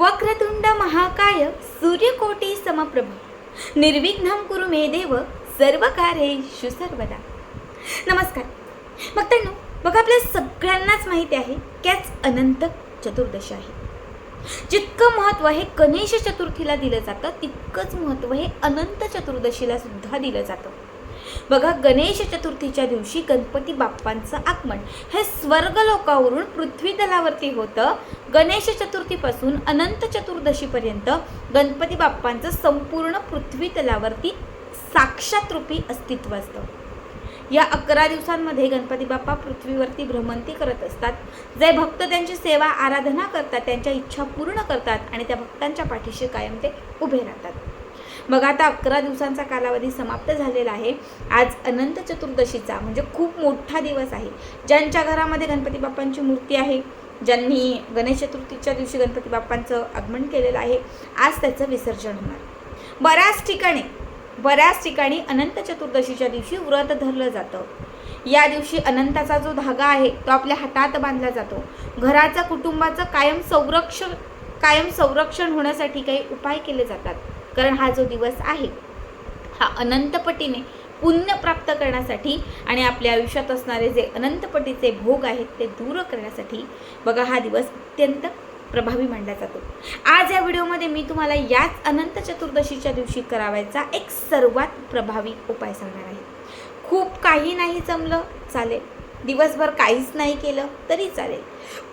वक्रतुंड महाकाय सूर्यकोटी समप्रभ. निर्विघ्नम कुरु मे देव सर्व कार्येषु सर्वदा नमस्कार. भक्तांनो बघा आपल्या सगळ्यांनाच माहिती आहे की आज अनंत चतुर्दशी आहे. जितकं महत्त्व हे गणेश चतुर्थीला दिलं जातं तितकंच महत्त्व हे अनंत चतुर्दशीला सुद्धा दिलं जातं. बघा गणेश चतुर्थीच्या दिवशी गणपती बाप्पांचं आगमन. हे स्वर्ग लोकावरून पृथ्वी तलावरती होतं. गणेश चतुर्थीपासून अनंत चतुर्दशीपर्यंत गणपती बाप्पांचं संपूर्ण पृथ्वी तलावरती साक्षात रूपी अस्तित्व असतं. या अकरा दिवसांमध्ये गणपती बाप्पा पृथ्वीवरती भ्रमंती करत असतात. जे भक्त त्यांची सेवा आराधना करतात त्यांच्या इच्छा पूर्ण करतात आणि त्या भक्तांच्या पाठीशी कायम ते उभे राहतात. मग आता अकरा दिवसांचा कालावधी समाप्त झालेला आहे. आज अनंत चतुर्दशीचा म्हणजे खूप मोठा दिवस आहे. ज्यांच्या घरामध्ये गणपती बाप्पांची मूर्ती आहे ज्यांनी गणेश चतुर्थीच्या दिवशी गणपती बाप्पांचं आगमन केलेलं आहे आज त्याचं विसर्जन होणार. बऱ्याच ठिकाणी बऱ्याच ठिकाणी अनंत चतुर्दशीच्या दिवशी व्रत धरलं जातं. या दिवशी अनंताचा जो धागा आहे तो आपल्या हातात बांधला जातो. घराचं कुटुंबाचं कायम संरक्षण कायम संरक्षण होण्यासाठी काही उपाय केले जातात. कारण हा जो दिवस आहे हा अनंतपटीने पुण्य प्राप्त करण्यासाठी आणि आपल्या आयुष्यात असणारे जे अनंतपटीचे भोग आहेत ते दूर करण्यासाठी बघा हा दिवस अत्यंत प्रभावी मानला जातो. आज या व्हिडिओमध्ये मी तुम्हाला याच अनंत चतुर्दशीच्या दिवशी करावायचा एक सर्वात प्रभावी उपाय सांगणार आहे. खूप काही नाही जमलं चालेल. दिवसभर काहीच नाही केलं तरी चालेल.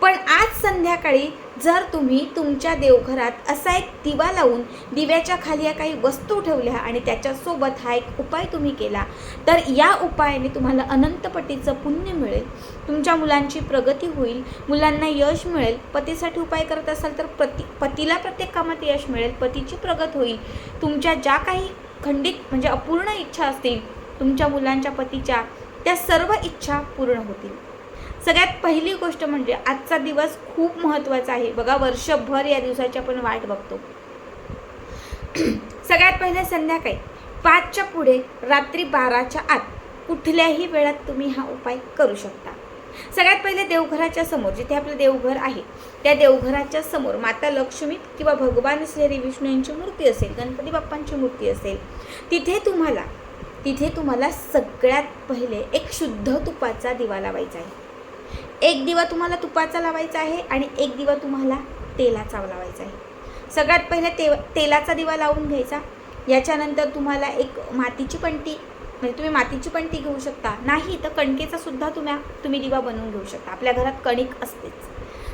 पण आज संध्याकाळी जर तुम्ही तुमच्या देवघरात असा एक दिवा लावून दिव्याच्या खाली या काही वस्तू ठेवल्या आणि त्याच्यासोबत हा एक उपाय तुम्ही केला तर या उपायाने तुम्हाला अनंतपटीचं पुण्य मिळेल. तुमच्या मुलांची प्रगती होईल मुलांना यश मिळेल. पतीसाठी उपाय करत असाल तर पती पतीला प्रत्येक कामात यश मिळेल पतीची प्रगत होईल. तुमच्या ज्या काही खंडित म्हणजे अपूर्ण इच्छा असतील तुमच्या मुलांच्या पतीच्या त्या सर्व इच्छा पूर्ण होतील. सगळ्यात पहिली गोष्ट म्हणजे आजचा दिवस खूप महत्त्वाचा आहे. बघा वर्षभर या दिवसाची आपण वाट बघतो. सगळ्यात पहिले संध्याकाळी पाचच्या पुढे रात्री बाराच्या आत कुठल्याही वेळात तुम्ही हा उपाय करू शकता. सगळ्यात पहिले देवघराच्या समोर जिथे आपलं देवघर आहे त्या देवघराच्या समोर माता लक्ष्मी किंवा भगवान श्री विष्णू यांची मूर्ती असेल गणपती बाप्पांची मूर्ती असेल तिथे तुम्हाला तिथे तुम्हाला सगळ्यात पहिले एक शुद्ध तुपाचा दिवा लावायचा आहे. एक दिवा तुम्हाला तुपाचा लावायचा आहे आणि एक दिवा तुम्हाला तेलाचा लावायचा आहे. सगळ्यात पहिले ते तेलाचा दिवा लावून घ्यायचा. याच्यानंतर तुम्हाला एक मातीची पंटी म्हणजे तुम्ही मातीची पंटी घेऊ शकता. नाही तर कणकेचा सुद्धा तुम्ही तुम्ही दिवा बनवून घेऊ शकता. आपल्या घरात कणिक असतेच.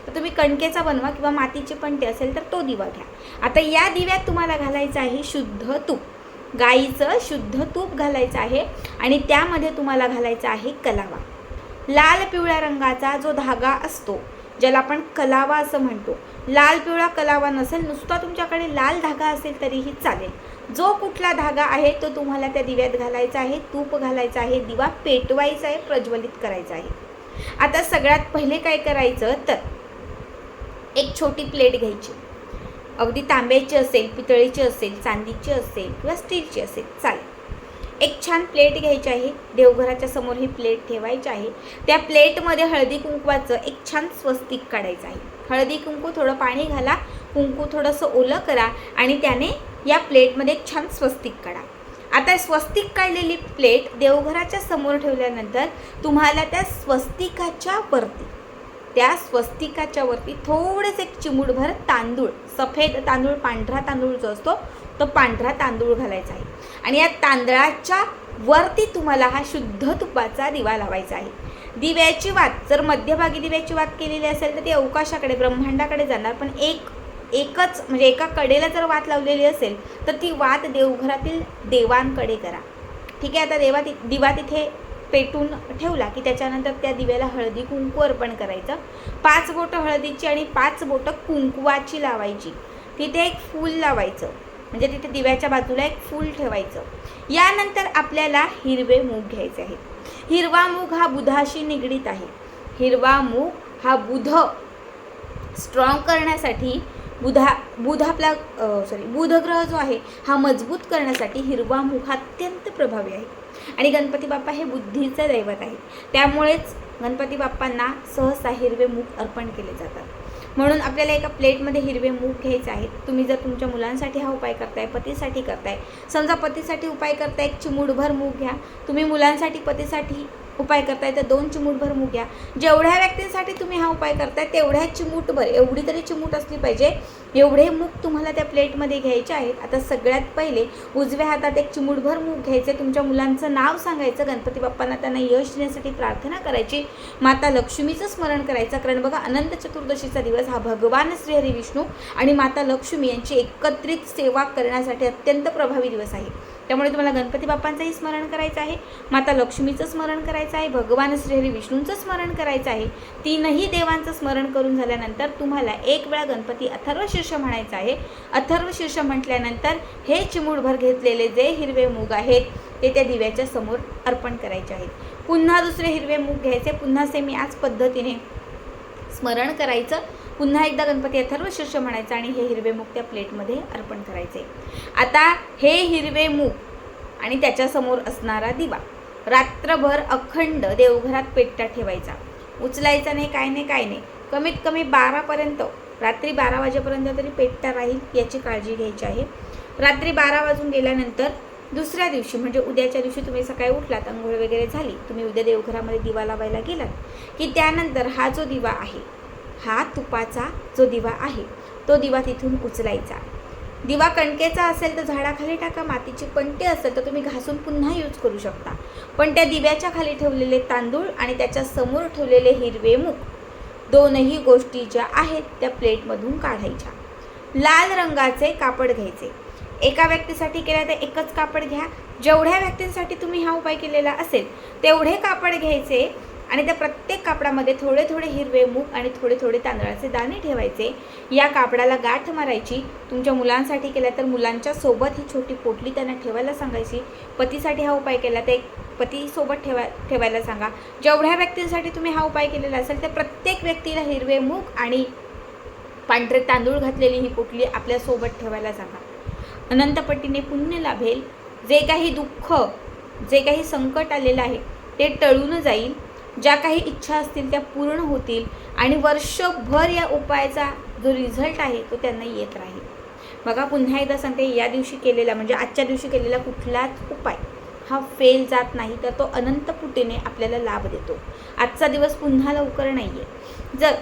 तर तुम्ही कणकेचा बनवा किंवा मातीची पंटी असेल तर तो दिवा घ्या. आता या दिव्यात तुम्हाला घालायचं आहे शुद्ध तूप. गाईचं शुद्ध तूप घालायचं आहे आणि त्यामध्ये तुम्हाला घालायचं आहे कलावा. लाल पिवळ्या रंगाचा जो धागा असतो ज्याला आपण कलावा असं म्हणतो. लाल पिवळा कलावा नसेल नुसता तुमच्याकडे लाल धागा असेल तरीही चालेल. जो कुठला धागा आहे तो तुम्हाला त्या दिव्यात घालायचा आहे तूप घालायचं आहे दिवा पेटवायचा आहे प्रज्वलित करायचा आहे. आता सगळ्यात पहिले काय करायचं तर एक छोटी प्लेट घ्यायची. अगदी तांब्याची असेल पितळीची असेल चांदीची असेल किंवा स्टीलची असेल चालेल. एक छान प्लेट घ्यायची आहे. देवघराच्या समोर ही प्लेट ठेवायची आहे. त्या प्लेटमध्ये हळदी कुंकवाचं एक छान स्वस्तिक काढायचं आहे. हळदी कुंकू थोडं पाणी घाला कुंकू थोडंसं ओलं करा आणि त्याने या प्लेटमध्ये एक छान स्वस्तिक काढा. आता स्वस्तिक काढलेली प्लेट देवघराच्या समोर ठेवल्यानंतर तुम्हाला त्या स्वस्तिकाच्या वरती त्या स्वस्तिकाच्या वरती थोडेच एक चिमूडभर तांदूळ सफेद तांदूळ पांढरा तांदूळ जो असतो तो पांढरा तांदूळ घालायचा आहे. आणि या तांदळाच्या वरती तुम्हाला हा शुद्ध तुपाचा दिवा लावायचा आहे. दिव्याची वात जर मध्यभागी दिव्याची वात केलेली असेल तर ती अवकाशाकडे ब्रह्मांडाकडे जाणार. पण एक एकच म्हणजे एका कडेला जर वात लावलेली असेल तर ती वात देवघरातील देवांकडे करा. ठीक आहे आता देवा ति दिवा तिथे पेटून ठेवला की त्याच्यानंतर त्या दिव्याला हळदी कुंकू अर्पण करायचं. पाच बोटं हळदीची आणि पाच बोटं कुंकवाची लावायची. तिथे एक फूल लावायचं. म्हणजे तिथे दिव्याच्या बाजूला एक फूल ठेवायचं. यानंतर आपल्याला हिरवे मूग घ्यायचे आहेत. हिरवा मूग हा बुधाशी निगडीत आहे. हिरवा मूग हा बुध स्ट्रॉंग करण्यासाठी बुधा बुध आपला सॉरी बुधग्रह जो आहे हा मजबूत करण्यासाठी हिरवा मूग हा अत्यंत प्रभावी आहे. आणि गणपती बाप्पा हे बुद्धीचं दैवत आहे त्यामुळेच गणपती बाप्पांना सहसा हिरवे मूग अर्पण केले जातात. म्हणून आपल्याला एका प्लेटमध्ये हिरवे मूग घ्यायचे आहेत. तुम्ही जर तुमच्या मुलांसाठी हा उपाय करताय पतीसाठी करताय समजा पतीसाठी उपाय करताय एक चिमूडभर मूग घ्या. तुम्ही मुलांसाठी पतीसाठी उपाय करताय तर दोन चिमूटभर मूग घ्या. जेवढ्या व्यक्तींसाठी तुम्ही हा उपाय करताय तेवढ्या चिमूटभर एवढी तरी चिमूट असली पाहिजे एवढे मूग तुम्हाला त्या प्लेटमध्ये घ्यायचे आहेत. आता सगळ्यात पहिले उजव्या हातात एक चिमूटभर मूग घ्यायचे तुमच्या मुलांचं नाव सांगायचं गणपती बाप्पांना त्यांना यश देण्यासाठी प्रार्थना करायची माता लक्ष्मीचं स्मरण करायचं कारण बघा अनंत चतुर्दशीचा दिवस हा भगवान श्रीहरी विष्णू आणि माता लक्ष्मी यांची एकत्रित सेवा करण्यासाठी अत्यंत प्रभावी दिवस आहे. त्यामुळे तुम्हाला गणपती बाप्पांचंही स्मरण करायचं आहे माता लक्ष्मीचं स्मरण करायचं आहे भगवान श्रीहरी विष्णूंचं स्मरण करायचं आहे. तीनही देवांचं स्मरण करून झाल्यानंतर तुम्हाला एक वेळा गणपती अथर्व शीर्ष म्हणायचं आहे. अथर्व शीर्ष म्हटल्यानंतर हे चिमूडभर घेतलेले जे हिरवे मूग आहेत ते त्या दिव्याच्या समोर अर्पण करायचे आहेत. पुन्हा दुसरे हिरवे मूग घ्यायचे पुन्हा सेम याच पद्धतीने स्मरण करायचं. पुन्हा एकदा गणपती अथर्व शीर्ष म्हणायचं आणि हे हिरवे मूग त्या प्लेटमध्ये अर्पण करायचे. आता हे हिरवे मूग आणि त्याच्यासमोर असणारा दिवा रात्रभर अखंड देवघरात पेटता ठेवायचा. उचलायचा नाही काय नाही काय नाही. कमीत कमी बारापर्यंत रात्री बारा वाजेपर्यंत तरी पेटता राहील याची काळजी घ्यायची आहे. रात्री बारा वाजून गेल्यानंतर दुसऱ्या दिवशी म्हणजे उद्याच्या दिवशी तुम्ही सकाळी उठलात अंघोळ वगैरे झाली तुम्ही उद्या देवघरामध्ये दिवा लावायला गेलात की त्यानंतर हा जो दिवा आहे हा तुपाचा जो दिवा आहे तो दिवा तिथून उचलायचा. दिवा कणकेचा असेल तर झाडाखाली टाका मातीची पंटे असेल तर तुम्ही घासून पुन्हा यूज करू शकता. पण त्या दिव्याच्या खाली ठेवलेले तांदूळ आणि त्याच्यासमोर ठेवलेले हिरवे मूग दोनही गोष्टी ज्या आहेत त्या प्लेटमधून काढायच्या. लाल रंगाचे कापड घ्यायचे. एका व्यक्तीसाठी केला तर एकच कापड घ्या. जेवढ्या व्यक्तींसाठी तुम्ही हा उपाय केलेला असेल तेवढे कापड घ्यायचे आणि त्या प्रत्येक कापडामध्ये थोडे थोडे हिरवे मूग आणि थोडे थोडे तांदळाचे दाणे ठेवायचे. या कापडाला गाठ मारायची. तुमच्या मुलांसाठी केला तर मुलांच्या सोबत ही छोटी पोटली त्यांना ठेवायला सांगायची. पतीसाठी हा उपाय केला तर एक पतीसोबत ठेवा ठेवायला सांगा. जेवढ्या व्यक्तींसाठी तुम्ही हा उपाय केलेला असेल तर प्रत्येक व्यक्तीला हिरवे मूग आणि पांढरे तांदूळ घातलेली ही पोटली आपल्यासोबत ठेवायला सांगा. अनंतपट्टीने पुण्य लाभेल. जे काही दुःख जे काही संकट आलेलं आहे ते टळून जाईल. ज्या काही इच्छा असतील त्या पूर्ण होतील आणि वर्षभर या उपायाचा जो रिझल्ट आहे तो त्यांना येत राहील. बघा पुन्हा एकदा सांगते या दिवशी केलेला म्हणजे आजच्या दिवशी केलेला कुठलाच उपाय हा फेल जात नाही तर तो अनंत पुटेने आपल्याला लाभ देतो. आजचा दिवस पुन्हा लवकर नाही आहे जर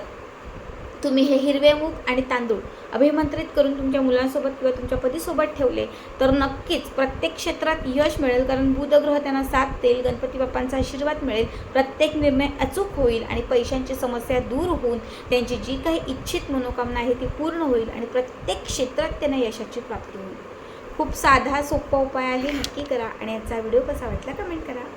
तुम्ही हे हिरवे मूग आणि तांदूळ अभिमंत्रित करून तुमच्या मुलांसोबत किंवा तुमच्या पतीसोबत ठेवले तर नक्कीच प्रत्येक क्षेत्रात यश मिळेल. कारण बुधग्रह त्यांना साथ देईल गणपती बाप्पांचा आशीर्वाद मिळेल प्रत्येक निर्णय अचूक होईल आणि पैशांची समस्या दूर होऊन त्यांची जी काही इच्छित मनोकामना आहे ती पूर्ण होईल आणि प्रत्येक क्षेत्रात त्यांना यशाची प्राप्ती होईल. खूप साधा सोपा उपाय आहे. नक्की करा आणि याचा व्हिडिओ कसा वाटला कमेंट करा.